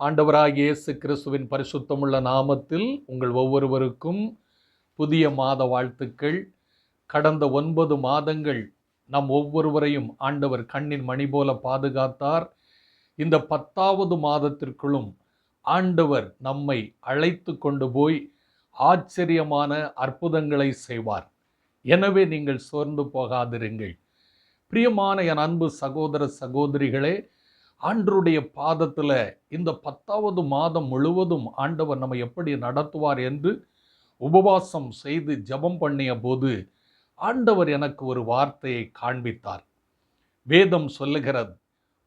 ஆண்டவராக இயேசு கிறிஸ்துவின் பரிசுத்தமுள்ள நாமத்தில் உங்கள் ஒவ்வொருவருக்கும் புதிய மாத வாழ்த்துக்கள். கடந்த ஒன்பது மாதங்கள் நம் ஒவ்வொருவரையும் ஆண்டவர் கண்ணின் மணி போல பாதுகாத்தார். இந்த பத்தாவது மாதத்திற்குள்ளும் ஆண்டவர் நம்மை அழைத்து கொண்டு போய் ஆச்சரியமான அற்புதங்களை செய்வார். எனவே நீங்கள் சோர்ந்து போகாதிருங்கள். பிரியமான என் அன்பு சகோதர சகோதரிகளே ஆண்டருடைய பாதத்தில் இந்த பத்தாவது மாதம் முழுவதும் ஆண்டவர் நம்ம எப்படி நடத்துவார் என்று உபவாசம் செய்து ஜெபம் பண்ணிய போது ஆண்டவர் எனக்கு ஒரு வார்த்தையை காண்பித்தார். வேதம் சொல்லுகிறது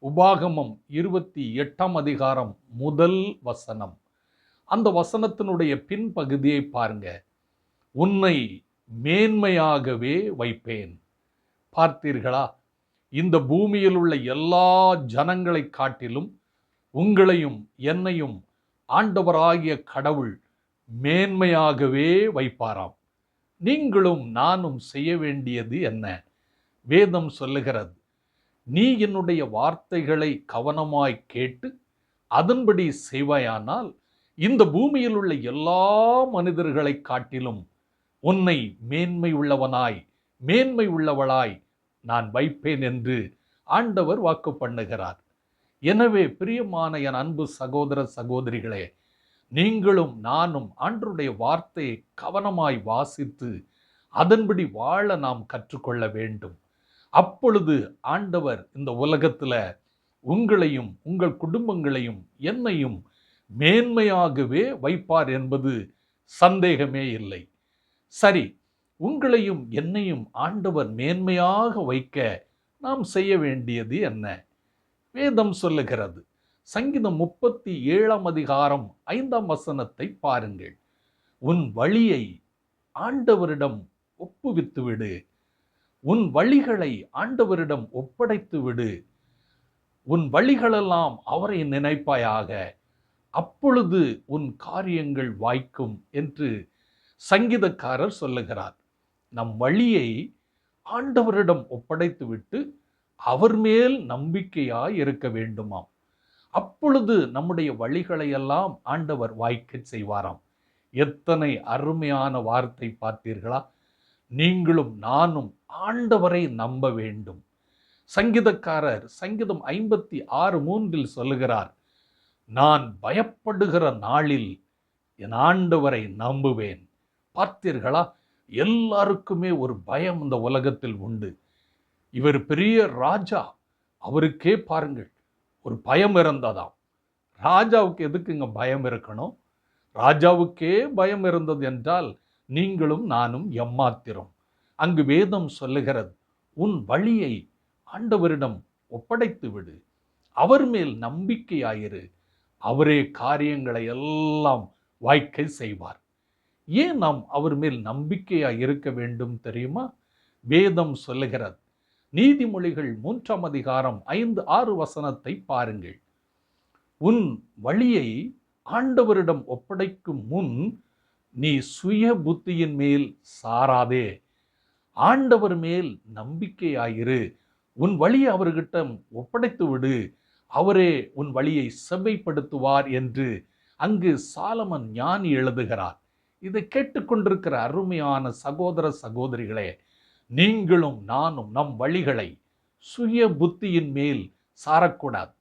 உபாகமம் இருபத்தி எட்டாம் அதிகாரம் முதல் வசனம். அந்த வசனத்தினுடைய பின்பகுதியை பாருங்க. உன்னை மேன்மையாகவே வைப்பேன். பார்த்தீர்களா? இந்த பூமியில் உள்ள எல்லா ஜனங்களை காட்டிலும் உங்களையும் என்னையும் ஆண்டவராகிய கடவுள் மேன்மையாகவே வைப்பாராம். நீங்களும் நானும் செய்ய வேண்டியது என்ன? வேதம் சொல்லுகிறது நீ என்னுடைய வார்த்தைகளை கவனமாய் கேட்டு அதன்படி செய்வாயானால் இந்த பூமியில் உள்ள எல்லா மனிதர்களை காட்டிலும் உன்னை மேன்மை உள்ளவனாய் மேன்மை உள்ளவளாய் நான் வைப்பேன் என்று ஆண்டவர் வாக்கு பண்ணுகிறார். எனவே பிரியமான என் அன்பு சகோதர சகோதரிகளே நீங்களும் நானும் ஆண்டருடைய வார்த்தையை கவனமாய் வாசித்து அதன்படி வாழ நாம் கற்றுக்கொள்ள வேண்டும். அப்பொழுது ஆண்டவர் இந்த உலகத்தில் உங்களையும் உங்கள் குடும்பங்களையும் என்னையும் மேன்மையாகவே வைப்பார் என்பது சந்தேகமே இல்லை. சரி உங்களையும் என்னையும் ஆண்டவர் மேன்மையாக வைக்க நாம் செய்ய வேண்டியது என்ன? வேதம் சொல்லுகிறது. சங்கீதம் முப்பத்தி ஏழாம் அதிகாரம் ஐந்தாம் வசனத்தை பாருங்கள். உன் வழியை ஆண்டவரிடம் ஒப்புவித்து விடு உன் வழிகளை ஆண்டவரிடம் ஒப்படைத்து விடு உன் வழிகளெல்லாம் அவரை நினைப்பாயாக. அப்பொழுது உன் காரியங்கள் வாய்க்கும் என்று சங்கீதக்காரர் சொல்லுகிறார். நம் வழியை ஆண்டவரிடம் ஒப்படைத்துவிட்டு அவர் மேல் நம்பிக்கையாய் இருக்க வேண்டுமாம். அப்பொழுது நம்முடைய வழிகளையெல்லாம் ஆண்டவர் வாய்க்க செய்வாராம். எத்தனை அருமையான வார்த்தை பார்த்தீர்களா? நீங்களும் நானும் ஆண்டவரை நம்ப வேண்டும். சங்கீதக்காரர் சங்கீதம் ஐம்பத்தி ஆறு மூன்றில் சொல்லுகிறார் நான் பயப்படுகிற நாளில் என் ஆண்டவரை நம்புவேன். பார்த்தீர்களா? எல்லாருக்குமே ஒரு பயம் இந்த உலகத்தில் உண்டு. இவர் பெரிய ராஜா. அவருக்கே பாருங்கள் ஒரு பயம் இருந்ததாம் ராஜாவுக்கு எதுக்குங்க பயம் இருக்கணும்? ராஜாவுக்கே பயம் இருந்தது என்றால் நீங்களும் நானும் எம்மாத்திரம். அங்கு வேதம் சொல்லுகிறது உன் வழியை ஆண்டவரிடம் ஒப்படைத்து விடு. அவர் மேல் நம்பிக்கையாயிரு. அவரே காரியங்களை எல்லாம் வாய்க்கை செய்வார். ஏன் நாம் அவர் மேல் நம்பிக்கையாக இருக்க வேண்டும் தெரியுமா? வேதம் சொல்லுகிறது நீதிமொழிகள் மூன்றாம் அதிகாரம் ஐந்து ஆறு வசனத்தை பாருங்கள். உன் வழியை ஆண்டவரிடம் ஒப்படைக்கும் முன் நீ சுய புத்தியின் மேல் சாராதே. ஆண்டவர் மேல் நம்பிக்கையாயிரு உன் வழியை அவர்கிட்ட ஒப்படைத்து விடு. அவரே உன் வழியை செவ்வைப்படுத்துவார் என்று அங்கு சாலமன் ஞானி எழுதுகிறார். இதை கேட்டுக்கொண்டிருக்கிற அருமையான சகோதர சகோதரிகளே நீங்களும் நானும் நம் வழிகளை சுய புத்தியின் மேல் சாரக்கூடாது.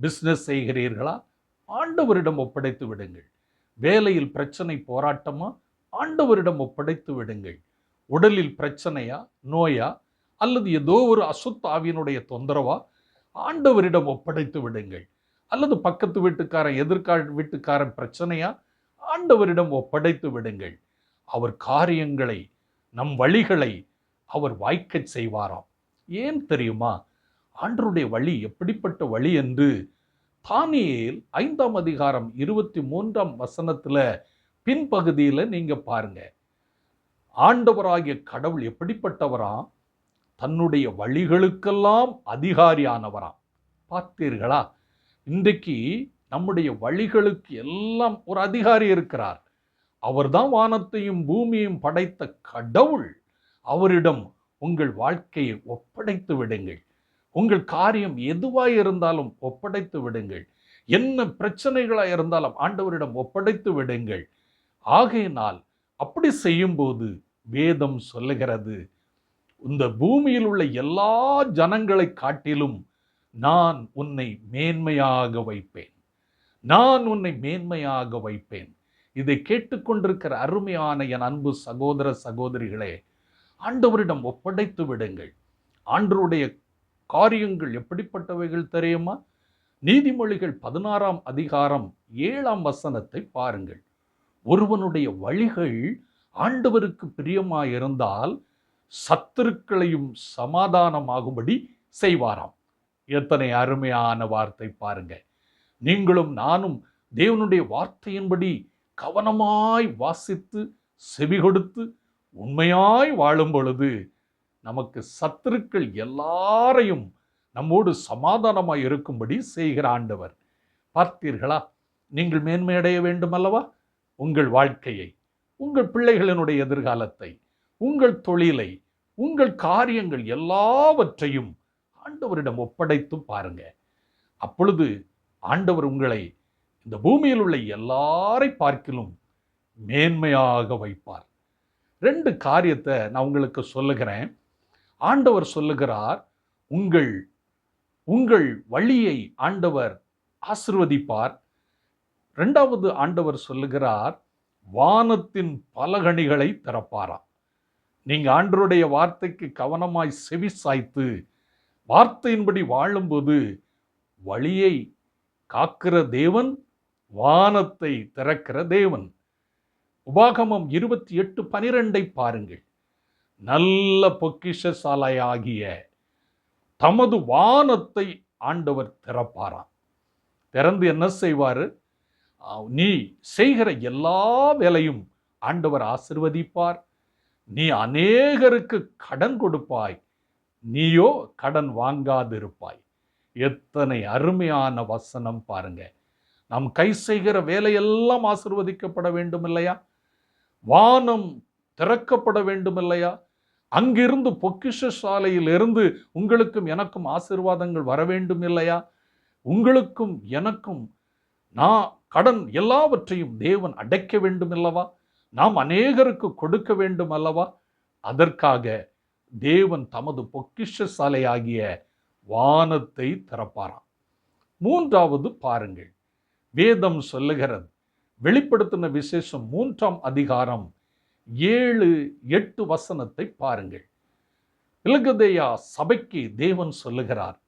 பிஸ்னஸ் செய்கிறீர்களா? ஆண்டவரிடம் ஒப்படைத்து விடுங்கள். வேலையில் பிரச்சனை போராட்டமா? ஆண்டவரிடம் ஒப்படைத்து விடுங்கள். உடலில் பிரச்சனையா? நோயா? அல்லது ஏதோ ஒரு அசுத்தாவியினுடைய தொந்தரவா? ஆண்டவரிடம் ஒப்படைத்து விடுங்கள். அல்லது பக்கத்து வீட்டுக்காரன் எதிர்கா வீட்டுக்காரன் பிரச்சனையா? ஆண்டவரிடம் ஒப்படைத்து விடுங்கள். அவர் காரியங்களை நம் வழிகளை அவர் வாய்க்கச் செய்வாராம். ஏன் தெரியுமா? ஆண்டருடைய வழி எப்படிப்பட்ட வழி என்று தானியில் ஐந்தாம் அதிகாரம் இருபத்தி மூன்றாம் வசனத்துல பின்பகுதியில் நீங்க பாருங்க. ஆண்டவராகிய கடவுள் எப்படிப்பட்டவராம் தன்னுடைய வழிகளுக்கெல்லாம் அதிகாரியானவராம் பார்த்தீர்களா? இன்றைக்கு நம்முடைய வழிகளுக்கு எல்லாம் ஒரு அதிகாரி இருக்கிறார். அவர்தான் வானத்தையும் பூமியையும் படைத்த கடவுள். அவரிடம் உங்கள் வாழ்க்கையை ஒப்படைத்து விடுங்கள். உங்கள் காரியம் எதுவாக இருந்தாலும் ஒப்படைத்து விடுங்கள். என்ன பிரச்சனைகளாக இருந்தாலும் ஆண்டவரிடம் ஒப்படைத்து விடுங்கள். ஆகையினால் அப்படி செய்யும்போது வேதம் சொல்லுகிறது இந்த பூமியில் உள்ள எல்லா ஜனங்களை காட்டிலும் நான் உன்னை மேன்மையாக வைப்பேன். நான் உன்னை மேன்மையாக வைப்பேன். இதை கேட்டுக்கொண்டிருக்கிற அருமையான என் அன்பு சகோதர சகோதரிகளே ஆண்டவரிடம் ஒப்படைத்து விடுங்கள். ஆண்டவருடைய காரியங்கள் எப்படிப்பட்டவைகள் தெரியுமா? நீதிமொழிகள் பதினாறாம் அதிகாரம் ஏழாம் வசனத்தை பாருங்கள். ஒருவனுடைய வழிகள் ஆண்டவருக்கு பிரியமாயிருந்தால் சத்துருக்களையும் சமாதானமாகும்படி செய்வாராம். எத்தனை அருமையான வார்த்தை பாருங்கள். நீங்களும் நானும் தேவனுடைய வார்த்தையின்படி கவனமாய் வாசித்து செவி கொடுத்து உண்மையாய் வாழும் பொழுது நமக்கு சத்துருக்கள் எல்லாரையும் நம்மோடு சமாதானமாய் இருக்கும்படி செய்கிற ஆண்டவர். பார்த்தீர்களா? நீங்கள் மேன்மையடைய வேண்டும் அல்லவா உங்கள் வாழ்க்கையை உங்கள் பிள்ளைகளினுடைய எதிர்காலத்தை உங்கள் தொழிலை உங்கள் காரியங்கள் எல்லாவற்றையும் ஆண்டவரிடம் ஒப்படைத்து பாருங்க. அப்பொழுது ஆண்டவர் உங்களை இந்த பூமியில் உள்ள எல்லாரை பார்க்கிலும் மேன்மையாக வைப்பார். ரெண்டு காரியத்தை நான் உங்களுக்கு சொல்லுகிறேன். ஆண்டவர் சொல்லுகிறார் உங்கள் உங்கள் வழியை ஆண்டவர் ஆசிர்வதிப்பார். ரெண்டாவது ஆண்டவர் சொல்லுகிறார் வானத்தின் பலகணிகளை திறப்பாராம். நீங்கள் ஆண்டருடைய வார்த்தைக்கு கவனமாய் செவி சாய்த்து வார்த்தையின்படி வாழும்போது வழியை காக்கிற தேவன் வானத்தை திறக்கிற தேவன். உபாகமம் இருபத்தி எட்டு பனிரெண்டை பாருங்கள். நல்ல பொக்கிஷசாலையாகிய தமது வானத்தை ஆண்டவர் திறப்பாராம். திறந்து என்ன செய்வார்? நீ செய்கிற எல்லா வேலையும் ஆண்டவர் ஆசிர்வதிப்பார். நீ அநேகருக்கு கடன் கொடுப்பாய். நீயோ கடன் வாங்காதிருப்பாய். எத்தனை அருமையான வசனம் பாருங்க. நாம் கை செய்கிற வேலையெல்லாம் ஆசிர்வதிக்கப்பட வேண்டும் இல்லையா வானம் திறக்கப்பட வேண்டும் இல்லையா அங்கிருந்து பொக்கிஷ சாலையில் இருந்து உங்களுக்கும் எனக்கும் ஆசிர்வாதங்கள் வர வேண்டும் இல்லையா உங்களுக்கும் எனக்கும் நான் கடன் எல்லாவற்றையும் தேவன் அடைக்க வேண்டும் அல்லவா நாம் அநேகருக்கு கொடுக்க வேண்டும் அல்லவா அதற்காக தேவன் தமது பொக்கிஷ சாலையாகிய வானத்தை திறப்பாராம். மூன்றாவது பாருங்கள். வேதம் சொல்லுகிறது. வெளிப்படுத்தின விசேஷம் மூன்றாம் அதிகாரம் ஏழு எட்டு வசனத்தை பாருங்கள். இலகதேயா சபைக்கு தேவன் சொல்லுகிறார்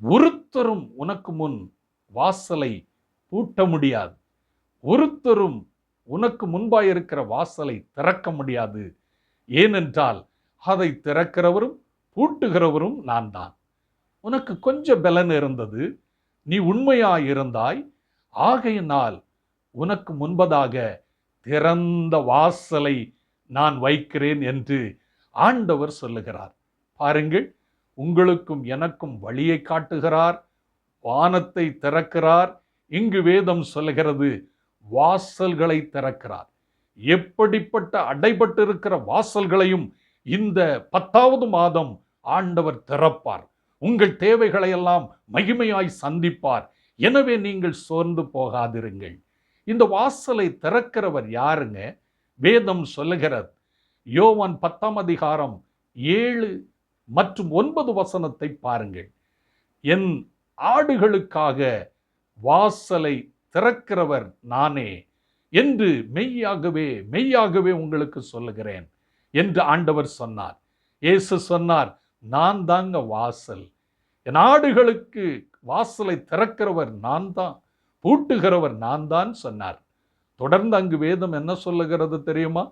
ஒருத்தரும் உனக்கு முன் வாசலை பூட்ட முடியாது. ஒருத்தரும் உனக்கு முன்பாயிருக்கிற வாசலை திறக்க முடியாது. ஏனென்றால் அதை திறக்கிறவரும் பூட்டுகிறவரும் நான் தான் உனக்கு கொஞ்சம் பலன் இருந்தது நீ உண்மையாயிருந்தாய் ஆகையினால் உனக்கு முன்பதாக திறந்த வாசலை நான் வைக்கிறேன் என்று ஆண்டவர் சொல்லுகிறார். பாருங்கள் உங்களுக்கும் எனக்கும் வழியை காட்டுகிறார் வானத்தை திறக்கிறார் இங்கு வேதம் சொல்லுகிறது வாசல்களை திறக்கிறார். எப்படிப்பட்ட அடைபட்டிருக்கிற வாசல்களையும் இந்த பத்தாவது மாதம் ஆண்டவர் திறப்பார். உங்கள் தேவைகளை எல்லாம் மகிமையாய் சந்திப்பார். எனவே நீங்கள் சோர்ந்து போகாதிருங்கள். இந்த வாசலை திறக்கிறவர் யாருங்க? வேதம் சொல்லுகிறது. யோவான் பத்தாம் அதிகாரம் ஏழு மற்றும் ஒன்பது வசனத்தை பாருங்கள். என் ஆடுகளுக்காக வாசலை திறக்கிறவர் நானே என்று மெய்யாகவே மெய்யாகவே உங்களுக்கு சொல்லுகிறேன் என்று ஆண்டவர் சொன்னார். இயேசு சொன்னார் நான் தாங்க வாசல். என் ஆடுகளுக்கு வாசலை திறக்கிறவர் நான் தான் பூட்டுகிறவர் நான் தான் சொன்னார். தொடர்ந்து அங்கு வேதம் என்ன சொல்லுகிறது தெரியுமா?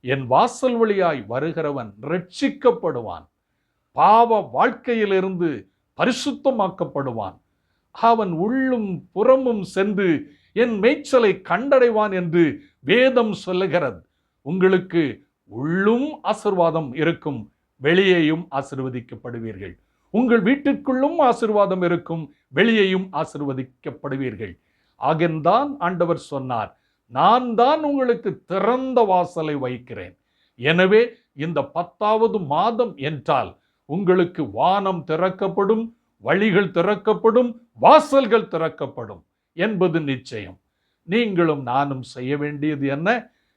என் வாசல் வழியாய் வருகிறவன் ரட்சிக்கப்படுவான். பாவ வாழ்க்கையிலிருந்து பரிசுத்தமாக்கப்படுவான். அவன் உள்ளும் புறமும் சென்று என் மேய்ச்சலை கண்டடைவான் என்று வேதம் சொல்லுகிறது. உங்களுக்கு உள்ளும் ஆசிர்வாதம் இருக்கும். வெளியேயும் ஆசிர்வதிக்கப்படுவீர்கள். உங்கள் வீட்டிற்குள்ளும் ஆசிர்வாதம் இருக்கும் வெளியேயும் ஆசிர்வதிக்கப்படுவீர்கள். ஆகென்தான் ஆண்டவர் சொன்னார் நான் தான் உங்களுக்கு திறந்த வாசலை வைக்கிறேன். எனவே இந்த பத்தாவது மாதம் என்றால் உங்களுக்கு வானம் திறக்கப்படும் வழிகள் திறக்கப்படும் வாசல்கள் திறக்கப்படும் என்பது நிச்சயம். நீங்களும் நானும் செய்ய வேண்டியது என்ன?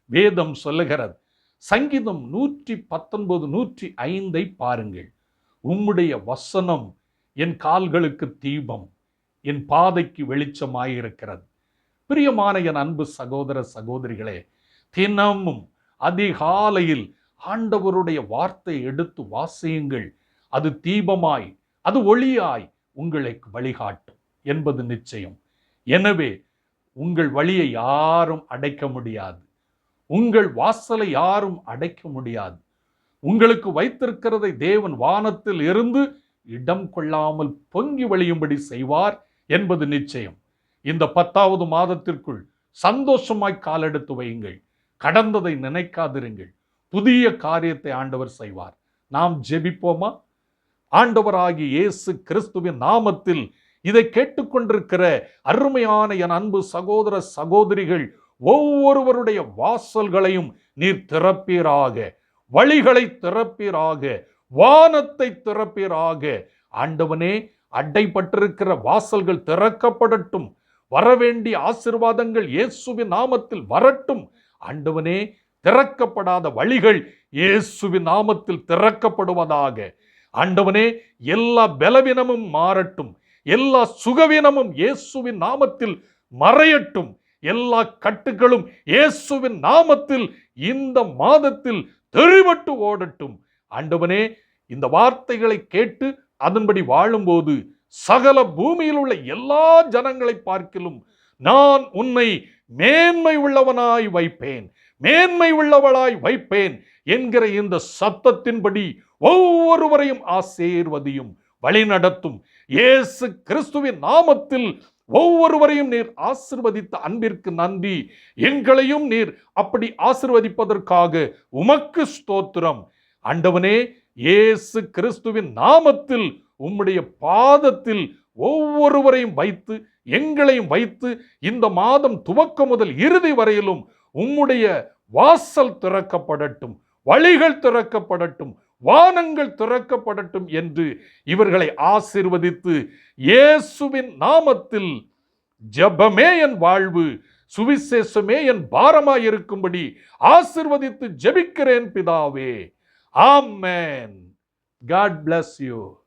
வேதம் சொல்லுகிறது சங்கீதம் நூற்றி பத்தொன்பது நூற்றி ஐந்தை பாருங்கள். உம்முடைய வசனம் என் கால்களுக்கு தீபம் என் பாதைக்கு வெளிச்சமாயிருக்கிறது. பிரியமான என் அன்பு சகோதர சகோதரிகளே தினமும் அதிகாலையில் ஆண்டவருடைய வார்த்தை எடுத்து வாசியுங்கள். அது தீபமாய் அது ஒளியாய் உங்களுக்கு வழிகாட்டும் என்பது நிச்சயம். எனவே உங்கள் வழியை யாரும் அடைக்க முடியாது. உங்கள் வாசலை யாரும் அடைக்க முடியாது. உங்களுக்கு வைத்திருக்கிறதை தேவன் வானத்தில் இருந்து இடம் கொள்ளாமல் பொங்கி வழியும்படி செய்வார் என்பது நிச்சயம். இந்த பத்தாவது மாதத்திற்குள் சந்தோஷமாய் காலெடுத்து வையுங்கள். கடந்ததை நினைக்காதிருங்கள். புதிய காரியத்தை ஆண்டவர் செய்வார். நாம் ஜெபிப்போமா? ஆண்டவராகிய இயேசு கிறிஸ்துவின் நாமத்தில் இதை கேட்டுக்கொண்டிருக்கிற அருமையான என் அன்பு சகோதர சகோதரிகள் ஒவ்வொருவருடைய வாசல்களையும் நீர் திறப்பீராக வழிகளை திறப்பீராக வானத்தை திறப்பீராக. ஆண்டவனே அடைப்பட்டிருக்கிற வாசல்கள் திறக்கப்படட்டும். வரவேண்டிய ஆசிர்வாதங்கள் இயேசுவின் நாமத்தில் வரட்டும். ஆண்டவனே திறக்கப்படாத வழிகள் இயேசுவின் நாமத்தில் திறக்கப்படுவதாக. ஆண்டவனே எல்லா பலவீனமும் மாறட்டும். எல்லா சுகவீனமும் இயேசுவின் நாமத்தில் மறையட்டும். எல்லா கட்டுகளும் இயேசுவின் நாமத்தில் இந்த மாதத்தில் தெரிவட்டு ஓடட்டும். ஆண்டவனே இந்த வார்த்தைகளை கேட்டு அதன்படி வாழும்போது சகல பூமியில் உள்ள எல்லா ஜனங்களை பார்க்கிலும் நான் உன்னை மேன்மை உள்ளவனாய் வைப்பேன் மேன்மை உள்ளவளாய் வைப்பேன் என்கிற இந்த சத்தத்தின்படி ஒவ்வொருவரையும் ஆசீர்வதியும் வழிநடத்தும். இயேசு கிறிஸ்துவின் நாமத்தில் ஒவ்வொருவரையும் நீர் ஆசிர்வதித்த அன்பிற்கு நன்றி. எங்களையும் நீர் அப்படி ஆசிர்வதிப்பதற்காக உமக்கு ஸ்தோத்திரம். அண்டவனே இயேசு கிறிஸ்துவின் நாமத்தில் உம்முடைய பாதத்தில் ஒவ்வொருவரையும் வைத்து எங்களையும் வைத்து இந்த மாதம் துவக்கம் முதல் இறுதி வரையிலும் உம்முடைய வாசல் திறக்கப்படட்டும் வழிகள் திறக்கப்படட்டும் வானங்கள் திறக்கப்படட்டும் என்று இவர்களை ஆசிர்வதித்து இயேசுவின் நாமத்தில் ஜெபமே என் வாழ்வு சுவிசேஷமே என் பாரமாயிருக்கும்படி ஆசிர்வதித்து ஜெபிக்கிறேன் பிதாவே. ஆமென். God bless you